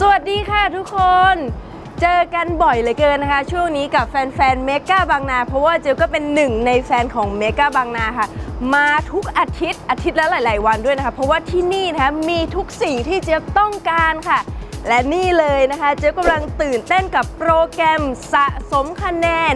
สวัสดีค่ะทุกันบ่อยเหลือเกินนะคะ ช่วงนี้กับแฟนๆเมกาบางนา เพราะว่าเจลก็เป็นหนึ่งในแฟนของเมกาบางนาค่ะ มาทุกอาทิตย์อาทิตย์ละหลาย ๆ วันด้วยนะคะ เพราะว่าที่นี่นะคะมีทุกสิ่งที่เจลต้องการค่ะ และนี่เลยนะคะ เจ๊กำลังตื่นเต้นกับโปรแกรมสะสมคะแนน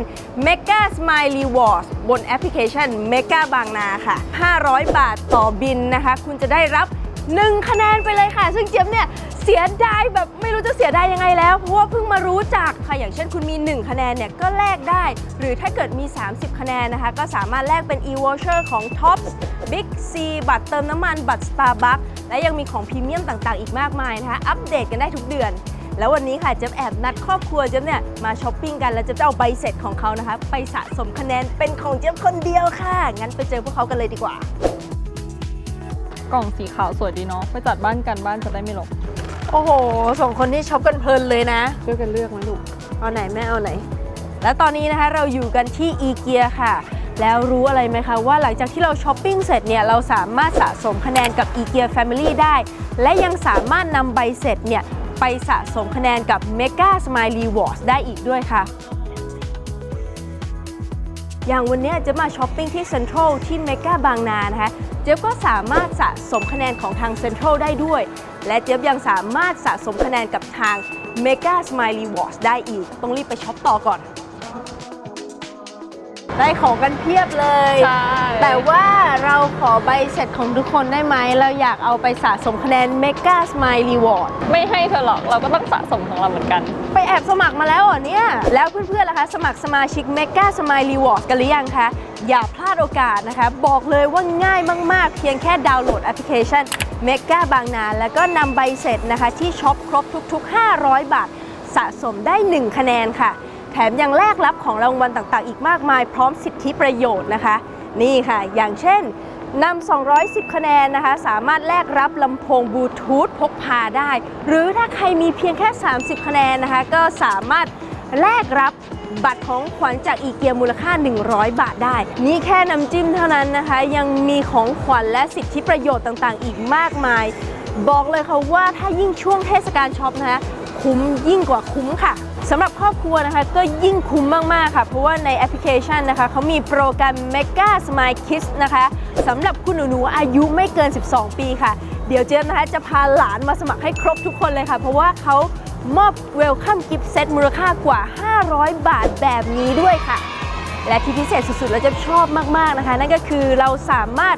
Mega Smile Rewards บนแอปพลิเคชัน Mega บางนาค่ะ 500 บาทต่อบินนะคะ คุณจะได้รับ 1 คะแนนไปเลยค่ะ ซึ่งเจี๊ยบเนี่ยเสียดายแบบไม่รู้จะเสียดายยังไงแล้ว เพราะว่าเพิ่งมารู้จักค่ะอย่างเช่นคุณมี 1 คะแนนเนี่ยก็แลกได้ หรือถ้าเกิดมี 30 คะแนนนะคะ ก็สามารถแลกเป็น e-voucher ของ Tops Big C บัตรเติมน้ำมันบัตร Starbucks และยังมีของพรีเมียมต่างๆ อีกมากมายนะคะอัปเดตกันได้ทุกเดือน แล้ววันนี้ค่ะเจ๊บแอบนัดครอบครัวเจ๊บเนี่ยมาช้อปปิ้งกันแล้วเจ๊บจะเอาใบเสร็จของเขานะคะไปสะสมคะแนนเป็นของเจ๊บคนเดียวค่ะ งั้นไปเจอพวกเขากันเลยดีกว่า ล่องสีขาวสวยดีเนาะไปจัดบ้านกันบ้านจะได้ไม่รกโอ้โหสองคนนี้ช็อปกันเพลินเลยนะ ช่วยกันเลือกนะลูกเอาไหนแม่เอาไหน แล้วตอนนี้นะคะเราอยู่กันที่อีเกียค่ะ แล้วรู้อะไรไหมคะว่าหลังจากที่เราช้อปปิ้งเสร็จเนี่ยเราสามารถสะสมคะแนนกับอีเกีย Family ได้ และยังสามารถนำใบเสร็จเนี่ยไปสะสมคะแนนกับ Mega Smile Rewards ได้อีกด้วยค่ะ อย่างวันนี้เจะมาช้อปปิ้งที่เซ็นทรัลที่เมกาบางนานะคะ เจ๊ยบก็สามารถสะสมคะแนนของทางเซ็นทรัลได้ด้วย และเจ๊ยบยังสามารถสะสมคะแนนกับทาง Mega Smile Rewards ได้อีก ต้องรีบไปช็อปต่อก่อน ได้ของกันเพียบเลย ใช่ แต่ว่าเราขอใบเสร็จของทุกคนได้ไหม เราอยากเอาไปสะสมคะแนน Mega Smile Reward ไม่ให้เธอหรอกเราก็ต้องสะสมของเราเหมือนกัน ไปแอบสมัครมาแล้วเหรอเนี่ย แล้วเพื่อนๆล่ะคะ สมัครสมาชิก Mega Smile Rewards กันหรือยังคะ อย่าพลาดโอกาสนะคะ บอกเลยว่าง่ายมากๆ เพียงแค่ดาวน์โหลดแอปพลิเคชัน Mega บางนา แล้วก็นำใบเสร็จนะคะ ที่ช็อปครบทุก ๆ 500 บาท สะสมได้ 1 คะแนนค่ะ แถมยังแลกรับของรางวัลต่างๆ อีกมากมาย พร้อมสิทธิประโยชน์นะคะ นี่ค่ะ อย่างเช่นนำ 210 คะแนนนะคะ สามารถแลกรับลำโพงบลูทูธพกพาได้ หรือถ้าใครมีเพียงแค่ 30 คะแนนนะคะ ก็สามารถแลกรับบัตรของขวัญจากอีเกียมูลค่า 100 บาทได้ นี่แค่น้ำจิ้มเท่านั้นนะคะ ยังมีของขวัญและสิทธิประโยชน์ต่างๆ อีกมากมาย บอกเลยค่ะว่าถ้ายิ่งช่วงเทศกาลช็อปนะคะ คุ้มยิ่งกว่าคุ้มค่ะสำหรับครอบครัวนะคะก็ยิ่งคุ้มมากๆค่ะ เพราะว่าในแอปพลิเคชันนะคะเขามีโปรแกรม Mega Smile Kids นะคะสำหรับคุณหนูๆอายุไม่เกิน 12 ปีค่ะ เดี๋ยวเจ๊นะคะจะพาหลานมาสมัครให้ครบทุกคนเลยค่ะ เพราะว่าเขามอบเวลคัมกิฟต์เซตมูลค่ากว่า 500 บาทแบบนี้ด้วยค่ะ และที่พิเศษสุดๆแล้วจะชอบมากๆนะคะ นั่นก็คือเราสามารถ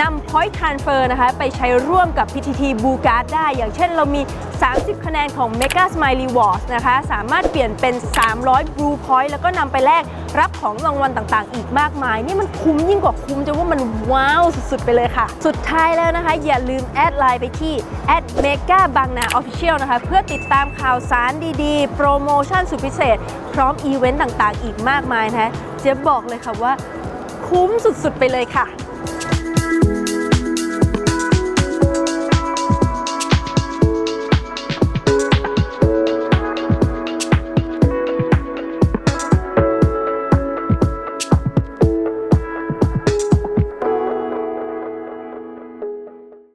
นำ point transfer นะคะไปใช้ร่วมกับ PTT Blue Card ได้ อย่างเช่นเรามี 30 คะแนนของ Mega Smile Rewards นะคะ สามารถเปลี่ยนเป็น 300 Blue Point แล้วก็นำไปแลกรับของรางวัลต่างๆ อีกมากมาย นี่มันคุ้มยิ่งกว่าคุ้มจะว่ามันว้าวสุดๆ ไปเลยค่ะ สุดท้ายแล้วนะคะ อย่าลืมแอดไลน์ไปที่ @mega บางนา official นะคะ เพื่อติดตามข่าวสารดีๆ โปรโมชั่นสุดพิเศษ พร้อมอีเวนต์ต่างๆ อีกมากมายนะคะเจ๊บบอกเลยค่ะว่าคุ้มสุดๆ ไปเลยค่ะ